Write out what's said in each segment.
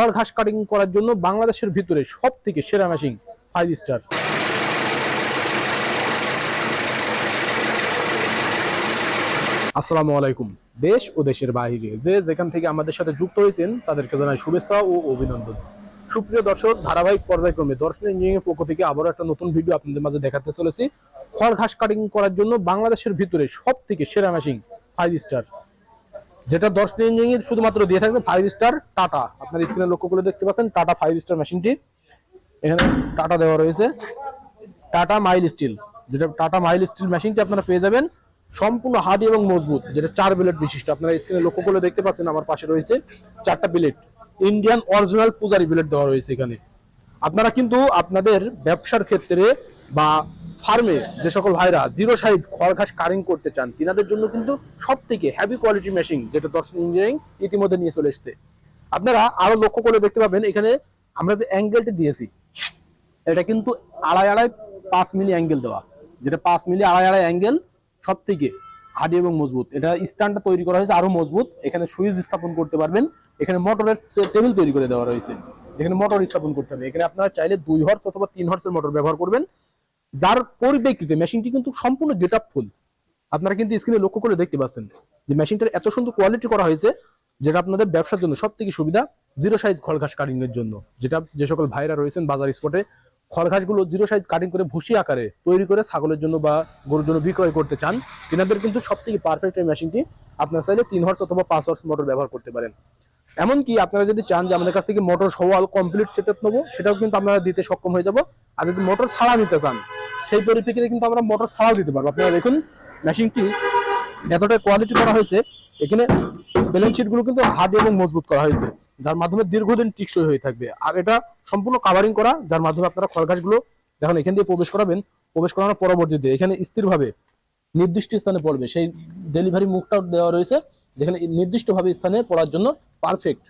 খড় ঘাস কাটিং করার জন্য বাংলাদেশের ভিতরে সব থেকে সেরা মেশিন ফাইভ স্টার আসসালামু আলাইকুম। দেশ ও দেশের বাইরে যে যেখান থেকে আমাদের সাথে যুক্ত হয়েছেন, তাদেরকে জানাই শুভেচ্ছা ও অভিনন্দন। সুপ্রিয় দর্শক, ধারাবাহিক পর্যায়ক্রমে দর্শন ইঞ্জিনিয়ারিং পক্ষ থেকে আবারও একটা নতুন ভিডিও আপনাদের মাঝে দেখাতে চলেছি। খড় ঘাস কাটিং করার জন্য বাংলাদেশের ভিতরে সব থেকে সেরা মেশিন ফাইভ স্টার যেটা দর্শন ইঞ্জিনিয়ারিং শুধুমাত্র দিয়ে থাকবে ফাইভ স্টার টাটা আপনার স্ক্রিনে লক্ষ্য করে দেখতে পাচ্ছেন টাটা ফাইভ স্টার মেশিনটি এখানে টাটা দেওয়া রয়েছে। টাটা মাইল স্টিল যেটা টাটা মাইল স্টিল মেশিনটি আপনারা পেয়ে যাবেন। সম্পূর্ণ হার্ড এবং মজবুত, যেটা চার বিলেট বিশিষ্ট। আপনারা স্ক্রিনে লক্ষ্য করে দেখতে পাচ্ছেন, আমার পাশে রয়েছে চারটা বিলেট ইন্ডিয়ান অরিজিনাল পূজারি বিলেট দেওয়া রয়েছে এখানে। আপনারা কিন্তু আপনাদের ব্যবসার ক্ষেত্রে বা ফার্মে যে সকল ভাইরা জিরো সাইজ খড় ঘাস কারিং করতে চান, তিনাদের জন্য কিন্তু সব থেকে হ্যাভি কোয়ালিটি মেশিন যেটা দর্শন ইঞ্জিনিয়ারিং ইতিমধ্যে নিয়ে চলে এসেছে। আপনারা আরও লক্ষ্য করে দেখতে পাবেন, এখানে আমরা যে অ্যাঙ্গেলটি দিয়েছি, এটা কিন্তু আড়াই আড়াই পাঁচ মিলি অ্যাঙ্গেল দেওয়া। যেটা পাঁচ মিলি আড়াই আড়াই অ্যাঙ্গেল সব থেকে হাডি এবং মজবুত। এটা স্ট্যান্ডটা তৈরি করা হয়েছে আরও মজবুত। এখানে সুইচ স্থাপন করতে পারবেন। এখানে মোটরের টেবিল তৈরি করে দেওয়া রয়েছে। যেখানে মোটর স্থাপন করতে হবে। এখানে আপনারা চাইলে দুই হর্স অথবা তিন হর্সের মোটর ব্যবহার করবেন। যার পরিপ্রেক্ষিতে মেশিনটি কিন্তু সম্পূর্ণ গেট ফুল আপনারা কিন্তু স্ক্রিনে লক্ষ্য করে দেখতে পাচ্ছেন যে মেশিনটার এত সুন্দর কোয়ালিটি করা হয়েছে, যেটা আপনাদের ব্যবসার জন্য সব থেকে সুবিধা জিরো সাইজ খড়ঘাস কাটিং এর জন্য। যেটা যে সকল ভাইরা রয়েছেন বাজার স্পটে খড়ঘাসগুলো জিরো সাইজ কাটিং করে ভুসি আকারে তৈরি করে ছাগলের জন্য বা গরুর জন্য বিক্রয় করতে চান, তেনাদের কিন্তু সব থেকে পারফেক্ট এই মেশিনটি আপনার চাইলে তিন হর্স অথবা পাঁচ হর্স মোটর ব্যবহার করতে পারেন। এমনকি আপনারা যদি চান যে আমাদের কাছ থেকে মোটর সওয়াল কমপ্লিট সেট নেব, সেটাও কিন্তু আপনারা দিতে সক্ষম হয়ে যাব। আর যদি মোটর ছাড়া নিতে চান সেই পরিপ্রেক্ষিতে কিন্তু আমরা মোটর ছাড়াও দিতে পারব। আপনারা দেখুন মেশিনটি এতটা কোয়ালিটি করা হয়েছে, এখানে ব্যালেন্স শিটগুলো কিন্তু হার্ড এবং মজবুত করা হয়েছে, যার মাধ্যমে দীর্ঘদিন টিকসই হয়ে থাকবে। আর এটা সম্পূর্ণ কাভারিং করা, যার মাধ্যমে আপনারা খড়ঘাসগুলো যখন এখান দিয়ে প্রবেশ করাবেন, প্রবেশ করানোর পরবর্তীতে এখানে স্থিরভাবে নির্দিষ্ট স্থানে পড়বে। সেই ডেলিভারি মুখটা দেওয়া রয়েছে, যেখানে নির্দিষ্টভাবে স্থানে পড়ার জন্য পারফেক্ট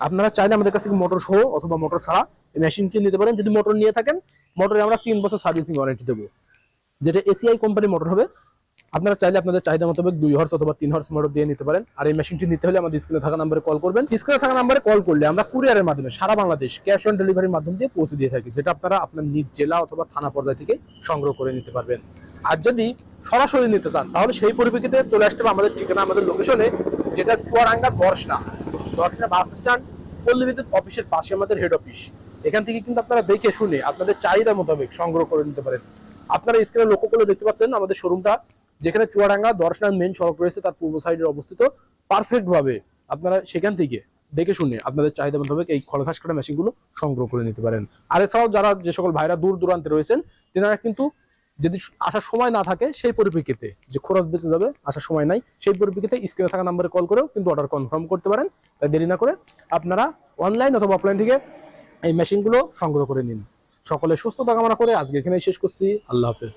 আপনারা চাইলে আমাদের কাছ থেকে মোটর সহ অথবা মোটর ছাড়া এই মেশিনটি নিতে পারেন। যদি মোটর নিয়ে থাকেন, মোটরে আমরা তিন বছর সার্ভিসিং ওয়ারেন্টি দেবো। যেটা এসিআই কোম্পানি মোটর হবে, আপনারা চাইলে আপনাদের চাহিদা মোতাবেক দুই হর্স অথবা তিন হর্স মোটর দিয়ে নিতে পারেন। আর এই মেশিনটি নিতে হলে আমাদের স্ক্রিনে থাকা নাম্বারে কল করবেন। স্ক্রিনে থাকা নাম্বারে কল করলে আমরা কুরিয়ারের মাধ্যমে সারা বাংলাদেশ ক্যাশ অন ডেলিভারির মাধ্যম দিয়ে পৌঁছে দিয়ে থাকি, যেটা আপনারা আপনার নিজ জেলা অথবা থানা পর্যায় থেকে সংগ্রহ করে নিতে পারবেন। আর যদি সরাসরি নিতে চান, তাহলে সেই পরিপ্রেক্ষিতে চলে আসতে হবে আমাদের ঠিকানা, আমাদের লোকেশনে যেটা চুয়াডাঙ্গা দর্শনা। দর্শনা বাস স্ট্যান্ড পল্লী বিদ্যুৎ অফিসের পাশে আমাদের হেড অফিস এখান থেকে কিন্তু আপনারা দেখে শুনে আপনাদের চাহিদা মোতাবেক সংগ্রহ করে নিতে পারেন। আপনারা স্ক্রিনে লক্ষ্য করে দেখতে পাচ্ছেন, আমাদের শোরুমটা যেখানে চুয়াডাঙ্গা দর্শনার মেন সড়ক রয়েছে, তার পূর্ব সাইডে অবস্থিত। পারফেক্ট ভাবে আপনারা সেখান থেকে দেখে শুনে আপনাদের চাহিদা মোতাবেক এই খড় ঘাস কাটা মেশিনগুলো সংগ্রহ করে নিতে পারেন। আর এছাড়াও যারা যে সকল ভাইরা দূর দূরান্তে রয়েছেন, তেনারা কিন্তু যদি আসার সময় না থাকে, সেই পরিপ্রেক্ষিতে যে খরচ বেঁচে যাবে, আসার সময় নাই, সেই পরিপ্রেক্ষিতে স্ক্রিনে থাকা নাম্বারে কল করেও কিন্তু অর্ডার কনফার্ম করতে পারেন। তাই দেরি না করে আপনারা অনলাইন অথবা অফলাইন থেকে এই মেশিনগুলো সংগ্রহ করে নিন। সকলে সুস্থতা কামনা করে আজকে এখানেই শেষ করছি। আল্লাহ হাফেজ।